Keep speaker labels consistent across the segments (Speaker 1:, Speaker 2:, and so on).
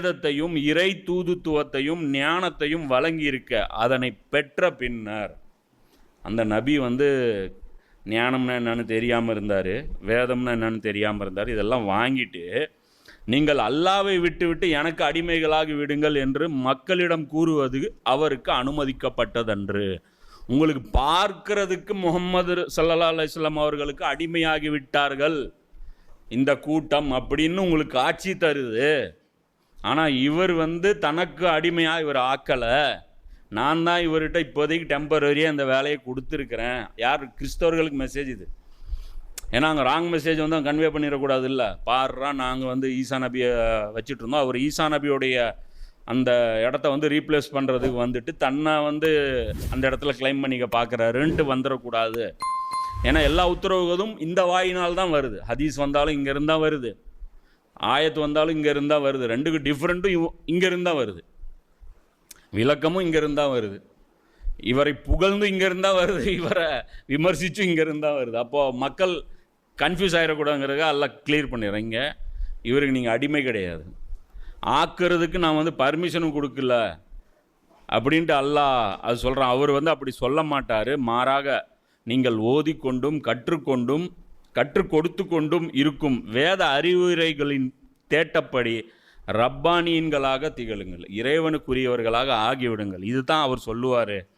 Speaker 1: வேதத்தையும் இறை தூதுத்துவத்தையும் ஞானத்தையும் வழங்கியிருக்க அதனை பெற்ற பின்னர் அந்த நபி வந்து ஞானம்னா என்னன்னு தெரியாமல் இருந்தார் வேதம்னா என்னன்னு தெரியாமல் இருந்தார் இதெல்லாம் வாங்கிட்டு நீங்கள் அல்லாவை விட்டுவிட்டு எனக்கு அடிமைகளாகி விடுங்கள் என்று மக்களிடம் கூறுவது அவருக்கு அனுமதிக்கப்பட்டதன்று. உங்களுக்கு பார்க்கிறதுக்கு முகமது சல்லா அலிஸ்லாம் அவர்களுக்கு அடிமையாகி விட்டார்கள். இந்த கூட்டம் அப்படின்னு உங்களுக்கு ஆட்சி தருது. ஆனால் இவர் வந்து தனக்கு அடிமையாக இவர் ஆக்கலை. நான் தான் இவர்கிட்ட இப்போதைக்கு டெம்பரரியாக இந்த வேலையை கொடுத்துருக்குறேன். யார்? கிறிஸ்தவர்களுக்கு மெசேஜ் இது. ஏன்னா அங்கே ராங் மெசேஜ் வந்து கன்வே பண்ணிடக்கூடாது இல்லை பாடுறா நாங்கள் வந்து ஈசா நபியை வச்சுட்டு இருந்தோம். அவர் ஈசா நபியோடைய அந்த இடத்த வந்து ரீப்ளேஸ் பண்ணுறதுக்கு வந்துட்டு தன்னை வந்து அந்த இடத்துல கிளைம் பண்ணிக்க பார்க்குறாருன்ட்டு வந்துடக்கூடாது. ஏன்னா எல்லா உத்தரவுகளும் இந்த வாயினால் தான் வருது. ஹதீஸ் வந்தாலும் இங்கேருந்து தான் வருது. ஆயத்து வந்தாலும் இங்கே இருந்தால் வருது. ரெண்டுக்கு டிஃப்ரெண்ட்டும் இங்கே இருந்தால் வருது. விளக்கமும் இங்கே இருந்தால் வருது. இவரை புகழ்ந்து இங்கே இருந்தால் வருது. இவரை விமர்சிச்சும் இங்கே இருந்தால் வருது. அப்போது மக்கள் கன்ஃபியூஸ் ஆகிடக்கூடாதுங்கிறதுக்கு எல்லாம் கிளியர் பண்ணிடுறேன். இங்கே இவருக்கு நீங்கள் அடிமை கிடையாது. ஆக்கிறதுக்கு நான் வந்து பர்மிஷனும் கொடுக்கல அப்படின்ட்டு அல்லாஹ் அது சொல்கிறான் அவர் வந்து அப்படி சொல்ல மாட்டார். மாறாக நீங்கள் ஓதிக்கொண்டும் கற்றுக்கொண்டும் கற்றுக் கொடுத்து கொண்டும் இருக்கும் வேத அறிவுரைகளின் தேட்டப்படி ரப்பானியன்களாக திகழுங்கள். இறைவனுக்குரியவர்களாக ஆகிவிடுங்கள். இதுதான் அவர் சொல்லுவார்.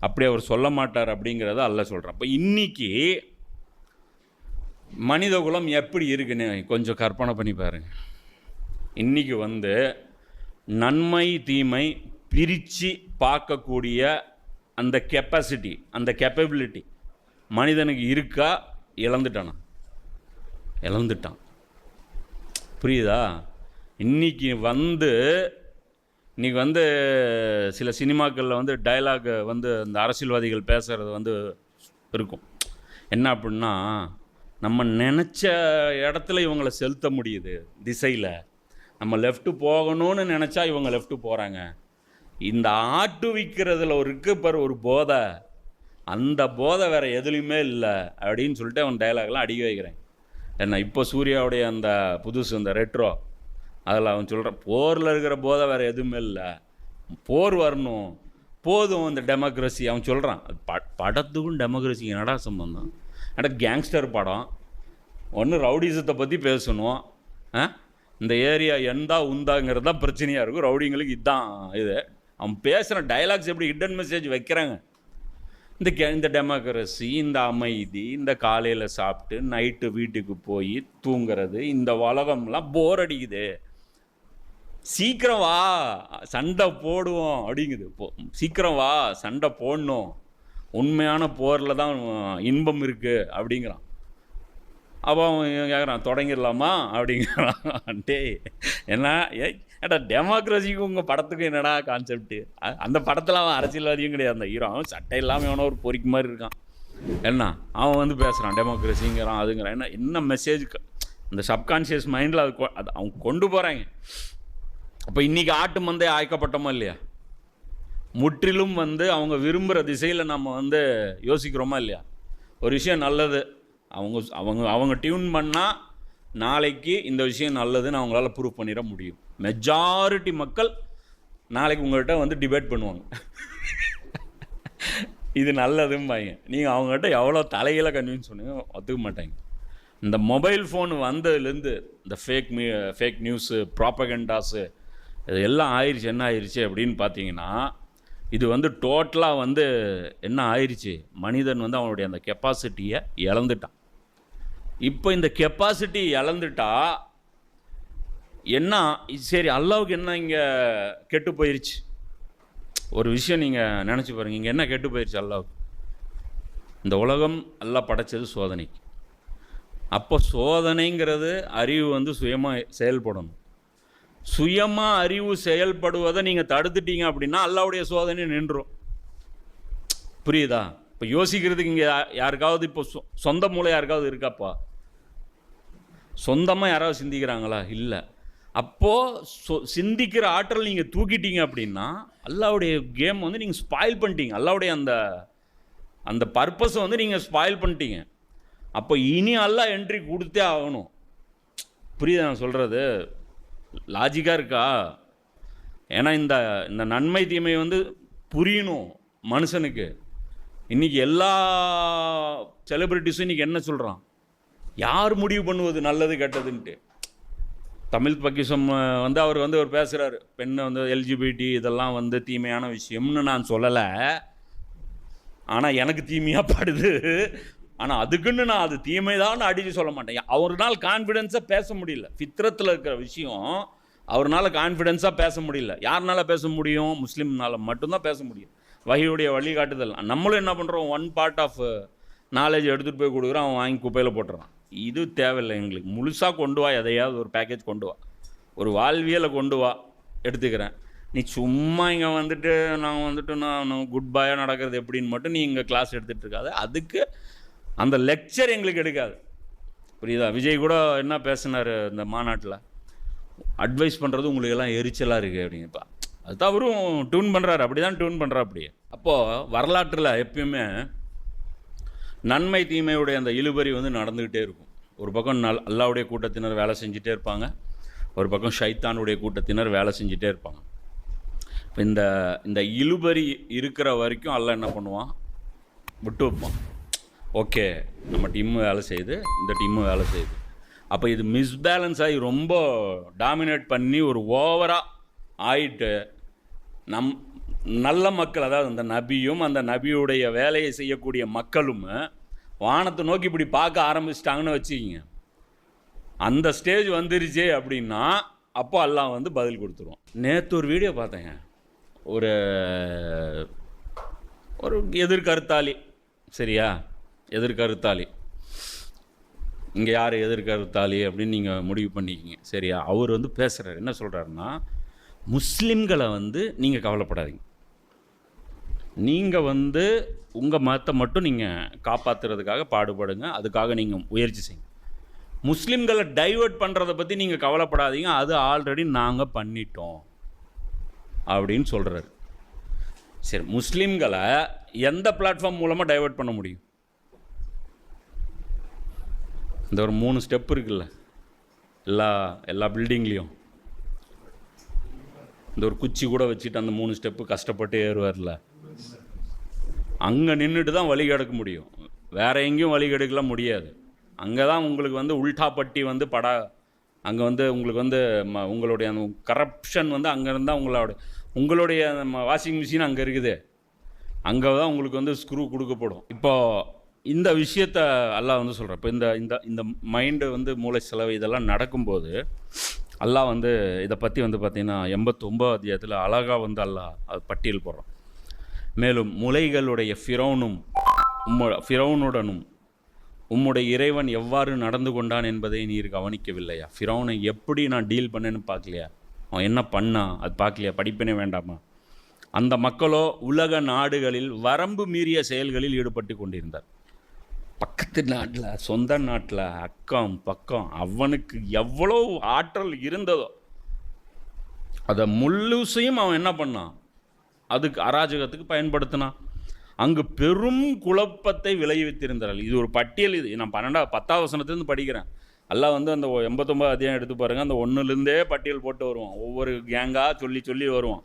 Speaker 1: அப்படி அவர் சொல்ல மாட்டார் அப்படிங்கிறத அல்ல சொல்கிறான் அப்போ இன்னைக்கு மனிதகுலம் எப்படி இருக்குன்னு கொஞ்சம் கற்பனை பண்ணி பாருங்கள் இன்றைக்கி வந்து நன்மை தீமை பிரித்து பார்க்கக்கூடிய அந்த கெப்பாசிட்டி அந்த கெப்பபிலிட்டி மனிதனுக்கு இருக்கா? இழந்துட்டானா? இழந்துட்டான். புரியுதா? இன்றைக்கி வந்து இன்னைக்கு வந்து சில சினிமாக்களில் வந்து டயலாக் வந்து அந்த அரசியல்வாதிகள் பேசுகிறது வந்து இருக்கும். என்ன அப்படின்னா நம்ம நினச்ச இடத்துல இவங்களை செலுத்த முடியுது திசையில். நம்ம லெஃப்ட்டு போகணும்னு நினச்சா இவங்க லெஃப்ட்டு போகிறாங்க இந்த ஆட்டு விற்கிறதுல ஒரு இருக்கு பாரு ஒரு போதை. அந்த போதை வேறு எதுலேயுமே இல்லை அப்படின்னு சொல்லிட்டு அவன் டயலாக்லாம் அடிக்க வைக்கிறேன். என்ன இப்போ சூர்யாவுடைய அந்த புதுசு அந்த ரெட்ரோ அதில் அவன் சொல்கிறான் போரில் இருக்கிற போதை வேறு எதுவுமே இல்லை. போர் வரணும். போதும் இந்த டெமோக்ரஸி அவன் சொல்கிறான் ப படத்துக்கும் டெமோக்ரஸிக்கு என்னடா சம்பந்தம்? ஆனால் கேங்ஸ்டர் படம்? ஒன்று ரவுடிசத்தை பற்றி பேசணும். ஆ? இந்த ஏரியா எந்தா உந்தாங்கிறது தான் பிரச்சனையாக இருக்கும். ரவுடிங்களுக்கு இதுதான் இது. அவன் பேசுகிற டைலாக்ஸ் எப்படி ஹிடன் மெசேஜ் வைக்கிறாங்க? இந்த இந்த டெமோக்ரஸி இந்த அமைதி இந்த காலையில் சாப்பிட்டு நைட்டு வீட்டுக்கு போய் தூங்குறது இந்த உலகம்லாம் போர் அடிக்குது. சீக்கிரம் வா சண்டை போடுவோம் அப்படிங்குது போ சீக்கிரம் வா சண்டை போடணும். உண்மையான போரில் தான் இன்பம் இருக்குது அப்படிங்கிறான். அப்போ அவன் கேட்குறான் தொடங்கிடலாமா? அப்படிங்கிறான். டேய் என்ன? ஏய் ஏடா டெமோக்ரஸிக்கு உங்கள் படத்துக்கு என்னடா கான்செப்ட்டு அந்த படத்தில் அவன் அரசியல்வாதியும் கிடையாது. அந்த ஹீரோ அவன் சட்டை இல்லாமல் எவனோ ஒரு பொறிக்கு மாதிரி இருக்கான். என்ன? அவன் வந்து பேசுகிறான் டெமோக்ரஸிங்கிறான் அதுங்கிறான். என்ன என்ன மெசேஜ் இந்த சப்கான்ஷியஸ் மைண்டில் அது கொ- அது அவங்க கொண்டு போகிறாங்க அப்போ இன்றைக்கி ஆட்டு மந்தை ஆய்க்கப்பட்டோமா இல்லையா? முற்றிலும் வந்து அவங்க விரும்புகிற திசையில் நம்ம வந்து யோசிக்கிறோமா இல்லையா? ஒரு விஷயம் நல்லது அவங்க அவங்க அவங்க டியூன் பண்ணால் நாளைக்கு இந்த விஷயம் நல்லதுன்னு அவங்களால ப்ரூவ் பண்ணிட முடியும். மெஜாரிட்டி மக்கள் நாளைக்கு உங்கள்கிட்ட வந்து டிபேட் பண்ணுவாங்க. இது நல்லதும்பாங்க நீங்கள் அவங்ககிட்ட எவ்வளோ தலையில் கன்வின்ஸ் பண்ணுங்க ஒத்துக்க மாட்டாங்க. இந்த மொபைல் ஃபோன் வந்ததுலேருந்து இந்த ஃபேக் மீ ஃபேக் நியூஸு ப்ராப்பகண்டாஸு இது எல்லாம் ஆயிடுச்சு என்ன ஆயிடுச்சு அப்படின்னு பார்த்தீங்கன்னா இது வந்து டோட்டலாக வந்து என்ன ஆயிடுச்சு மனிதன் வந்து அவனுடைய அந்த கெப்பாசிட்டியை இழந்துட்டான். இப்போ இந்த கெப்பாசிட்டி இழந்துட்டா என்ன சரி அல்லாவுக்கு என்ன இங்கே கெட்டு போயிருச்சு? ஒரு விஷயம் நீங்கள் நினச்சி பாருங்க இங்கே என்ன கெட்டு போயிருச்சு அல்லாவுக்கு? இந்த உலகம் எல்லாம் படைச்சது சோதனைக்கு அப்போ சோதனைங்கிறது அறிவு வந்து சுயமாக செயல்படணும். சுயமாக அறிவு செயல்படுவதை நீங்கள் தடுத்துட்டீங்க அப்படின்னா அல்லாவுடைய சோதனை நின்றும். புரியுதா? இப்போ யோசிக்கிறதுக்கு இங்கே யாருக்காவது இப்போ சொ- சொந்த மூளை யாருக்காவது இருக்காப்பா? சொந்தமாக யாராவது சிந்திக்கிறாங்களா? இல்லை. அப்போது சொ சிந்திக்கிற ஆற்றல் நீங்கள் தூக்கிட்டீங்க அப்படின்னா அல்லாவுடைய கேம் வந்து நீங்கள் ஸ்பாயில் பண்ணிட்டீங்க. அல்லாவுடைய அந்த அந்த பர்பஸை வந்து நீங்கள் ஸ்பாயில் பண்ணிட்டீங்க. அப்போ இனி அல்லா என்ட்ரி கொடுத்தே ஆகணும். புரியுதா நான் சொல்கிறது லாஜிக்காக இருக்கா? ஏன்னா இந்த இந்த நன்மை தீமை வந்து புரியணும் மனுஷனுக்கு. இன்றைக்கி எல்லா செலிப்ரிட்டிஸும் இன்றைக்கி என்ன சொல்கிறான் யார் முடிவு பண்ணுவது நல்லது கெட்டதுன்ட்டு? தமிழ் பக்கிசம் வந்து அவர் வந்து அவர் பேசுகிறாரு பெண்ணை வந்து எல்ஜிபிடி இதெல்லாம் வந்து தீமையான விஷயம்னு நான் சொல்லலை. ஆனால் எனக்கு தீமையாக படுது. ஆனால் அதுக்குன்னு நான் அது தீமை தான் அடித்து சொல்ல மாட்டேன். அவர்னால் கான்ஃபிடென்ஸாக பேச முடியல. ஃபித்ரத்தில் இருக்கிற விஷயம் அவர்னால கான்ஃபிடென்ஸாக பேச முடியல. யாருனால பேச முடியும்? முஸ்லீம்னால் மட்டும்தான் பேச முடியும். வகையுடைய வழிகாட்டுதல். நம்மளும் என்ன பண்ணுறோம் ஒன் பார்ட் ஆஃப் நாலேஜ் எடுத்துகிட்டு போய் கொடுக்குறோம். அவன் வாங்கி குப்பையில் போட்டுறான். இது தேவையில்லை. எங்களுக்கு முழுசாக கொண்டு வா எதையாவது ஒரு பேக்கேஜ் கொண்டு வா. ஒரு வாழ்வியலை கொண்டு வா எடுத்துக்கிறேன். நீ சும்மா இங்கே வந்துட்டு நான் வந்துட்டு நான் குட் பாயாக நடக்கிறது எப்படின்னு மட்டும் நீ இங்கே கிளாஸ் எடுத்துகிட்டு இருக்காது அதுக்கு அந்த லெக்சர் எங்களுக்கு எடுக்காது. புரியுதா? விஜய் கூட என்ன பேசினார் இந்த மாநாட்டில்? அட்வைஸ் பண்ணுறது உங்களுக்கு எல்லாம் எரிச்சலாக இருக்குது அப்படிங்கப்பா. அதுதான் அவரும் டியூன் பண்ணுறாரு அப்படி தான் டியூன் பண்ணுறா அப்படி அப்போது வரலாற்றில் எப்பயுமே நன்மை தீமையுடைய அந்த இழுபறி வந்து நடந்துக்கிட்டே இருக்கும். ஒரு பக்கம் நல் அல்லாவுடைய கூட்டத்தினர் வேலை செஞ்சுட்டே இருப்பாங்க. ஒரு பக்கம் ஷைத்தானுடைய கூட்டத்தினர் வேலை செஞ்சுட்டே இருப்பாங்க. இப்போ இந்த இந்த இழுபறி இருக்கிற வரைக்கும் அல்ல என்ன பண்ணுவான்? விட்டு வைப்பான். ஓகே நம்ம டீம்மு வேலை செய்யுது இந்த டீம்மு வேலை செய்யுது. அப்போ இது மிஸ்பேலன்ஸ் ஆகி ரொம்ப டாமினேட் பண்ணி ஒரு ஓவராக ஆயிட்டு நம் நல்ல மக்கள் அதாவது அந்த நபியும் அந்த நபியுடைய வேலையை செய்யக்கூடிய மக்களும் வானத்தை நோக்கி இப்படி பார்க்க ஆரம்பிச்சிட்டாங்கன்னு வச்சுக்கிங்க. அந்த ஸ்டேஜ் வந்துருச்சு அப்படின்னா அப்போ எல்லாம் வந்து பதில் கொடுத்துருவோம் நேற்று ஒரு வீடியோ பார்த்தேங்க. ஒரு ஒரு எதிர்கருத்தாளி சரியா? எதிர்கருத்தாளி. இங்கே யார் எதிர்கருத்தாளி அப்படின்னு நீங்கள் முடிவு பண்ணிக்கிங்க சரியா? அவர் வந்து பேசுகிறார் என்ன சொல்கிறாருன்னா முஸ்லீம்களை வந்து நீங்கள் கவலைப்படாதீங்க. நீங்கள் வந்து உங்கள் மதத்தை மட்டும் நீங்கள் காப்பாற்றுறதுக்காக பாடுபடுங்க. அதுக்காக நீங்கள் முயற்சி செய்யுங்க. முஸ்லீம்களை டைவர்ட் பண்ணுறதை பற்றி நீங்கள் கவலைப்படாதீங்க. அது ஆல்ரெடி நாங்கள் பண்ணிட்டோம். அப்படின்னு சொல்கிறாரு சரி முஸ்லீம்களை எந்த பிளாட்ஃபார்ம் மூலமாக டைவர்ட் பண்ண முடியும்? இந்த ஒரு மூணு ஸ்டெப் இருக்குல்ல. எல்லா எல்லா பில்டிங்லேயும் இந்த ஒரு குச்சி கூட வச்சுட்டு அந்த மூணு ஸ்டெப்பு கஷ்டப்பட்டு ஏறுவார்ல. அங்கே நின்றுட்டு தான் வழி கிடக்க முடியும். வேறு எங்கேயும் வழி கெடுக்கலாம் முடியாது. அங்கே தான் உங்களுக்கு வந்து உல்டாப்பட்டி வந்து படா அங்கே வந்து உங்களுக்கு வந்து ம உங்களுடைய அந்த கரப்ஷன் வந்து அங்கே இருந்தால் உங்களோட உங்களுடைய வாஷிங் மிஷின் அங்கே இருக்குது. அங்கே தான் உங்களுக்கு வந்து ஸ்க்ரூ கொடுக்கப்படும். இப்போது இந்த விஷயத்த எல்லாம் வந்து சொல்கிறேன் இப்போ இந்த இந்த இந்த மைண்டு வந்து மூளை செலவு இதெல்லாம் நடக்கும்போது அல்லாஹ் வந்து இதை பற்றி வந்து பார்த்திங்கன்னா எண்பத்தொம்பது அத்தியாயத்தில் அழகாக வந்து அல்லாஹ் அது பட்டியல் போடுறான். மேலும் முலைகளுடைய ஃபிரௌனும் உம்ம ஃபிரௌனுடனும் உம்முடைய இறைவன் எவ்வாறு நடந்து கொண்டான் என்பதை நீர் கவனிக்கவில்லையா? ஃபிரௌனை எப்படி நான் டீல் பண்ணேன்னு பார்க்கலையா? அவன் என்ன பண்ணான் அது பார்க்கலையா? படிப்பினே வேண்டாமா? அந்த மக்களோ உலக நாடுகளில் வரம்பு மீறிய செயல்களில் ஈடுபட்டு கொண்டிருந்தார். பக்கத்து நாட்டில் சொந்த நாட்டில் அக்கம் பக்கம் அவனுக்கு எவ்வளோ ஆற்றல் இருந்ததோ அதை முழுசையும் அவன் என்ன பண்ணான்? அதுக்கு அராஜகத்துக்கு பயன்படுத்தினான். அங்கு பெரும் குழப்பத்தை விளைவித்திருந்தார்கள். இது ஒரு பட்டியல் இது. நான் பன்னெண்டா பத்தாவது வசனத்துலேருந்து படிக்கிறேன். எல்லாம் வந்து அந்த எண்பத்தொம்பது அதிகம் எடுத்து பாருங்கள் அந்த ஒன்றுலேருந்தே பட்டியல் போட்டு வருவான். ஒவ்வொரு கேங்காக சொல்லி சொல்லி வருவான்.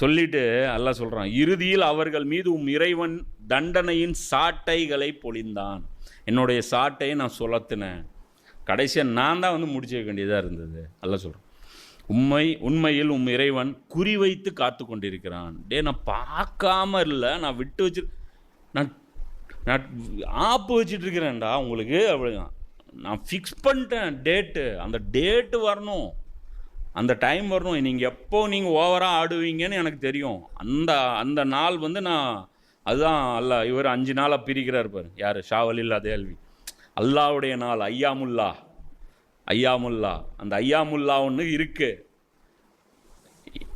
Speaker 1: சொல்லிட்டு எல்லாம் சொல்கிறான் இறுதியில் அவர்கள் மீது உம் இறைவன் தண்டனையின் சாட்டைகளை பொழிந்தான். என்னுடைய சாட்டையை நான் சுலத்தினேன் கடைசியாக நான் தான் வந்து முடிச்சு வைக்க வேண்டியதாக இருந்தது. அல்ல சொல்கிறேன் உண்மை உண்மையில் உம் இறைவன் குறிவைத்து காத்து கொண்டிருக்கிறான். டே நான் பார்க்காம இல்லை. நான் விட்டு வச்சு நான் நான் ஆப்பு வச்சுட்டு இருக்கிறேன்டா உங்களுக்கு. அப்படிதான் நான் ஃபிக்ஸ் பண்ணிட்டேன் டேட்டு அந்த டேட்டு வரணும். அந்த டைம் வரணும். நீங்கள் எப்போ நீங்கள் ஓவராக ஆடுவீங்கன்னு எனக்கு தெரியும். அந்த அந்த நாள் வந்து நான் அதுதான் அல்லா இவர் அஞ்சு நாளாக பிரிக்கிறார் பாரு. யார்? ஷாவலில் அதேல்வி அல்லாவுடைய நாள் ஐயாமுல்லா. ஐயாமுல்லா. அந்த ஐயாமுல்லா ஒன்று இருக்குது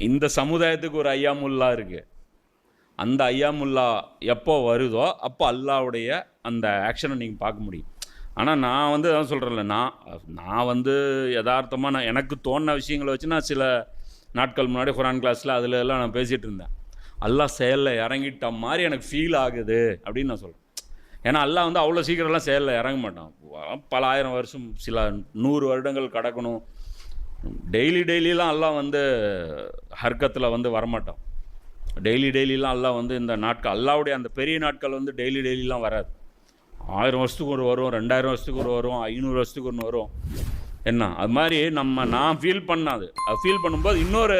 Speaker 1: இந்த சமுதாயத்துக்கு ஒரு ஐயாமுல்லா இருக்குது அந்த ஐயாமுல்லா எப்போ வருதோ அப்போ அல்லாவுடைய அந்த ஆக்ஷனை நீங்கள் பார்க்க முடியும். ஆனால் நான் வந்து அதான் சொல்கிறேன்ல நான் நான் வந்து யதார்த்தமாக நான் எனக்கு தோணின விஷயங்களை வச்சு நான் சில நாட்கள் முன்னாடி குரான் கிளாஸில் அதில் எல்லாம் நான் பேசிகிட்டு இருந்தேன். அல்லாஹ் செயலில் இறங்கிட்ட மாதிரி எனக்கு ஃபீல் ஆகுது அப்படின்னு நான் சொல்கிறேன் ஏன்னா அல்லாஹ் வந்து அவ்வளோ சீக்கிரம்லாம் செயலில் இறங்க மாட்டான். பல ஆயிரம் வருஷம் சில நூறு வருடங்கள் கடக்கணும். டெய்லி டெய்லிலாம் எல்லாம் வந்து ஹர்க்கத்தில் வந்து வரமாட்டான். டெய்லி டெய்லிலாம் எல்லாம் வந்து இந்த நாட்கள் அல்லாவுடைய அந்த பெரிய நாட்கள் வந்து டெய்லி டெய்லிலாம் வராது. ஆயிரம் வருஷத்துக்கு ஒரு வரும் ரெண்டாயிரம் வருஷத்துக்கு ஒரு வரும் ஐநூறு வருஷத்துக்கு ஒன்று வரும். என்ன? அது மாதிரி நம்ம நான் ஃபீல் பண்ணாது. அது ஃபீல் பண்ணும்போது இன்னொரு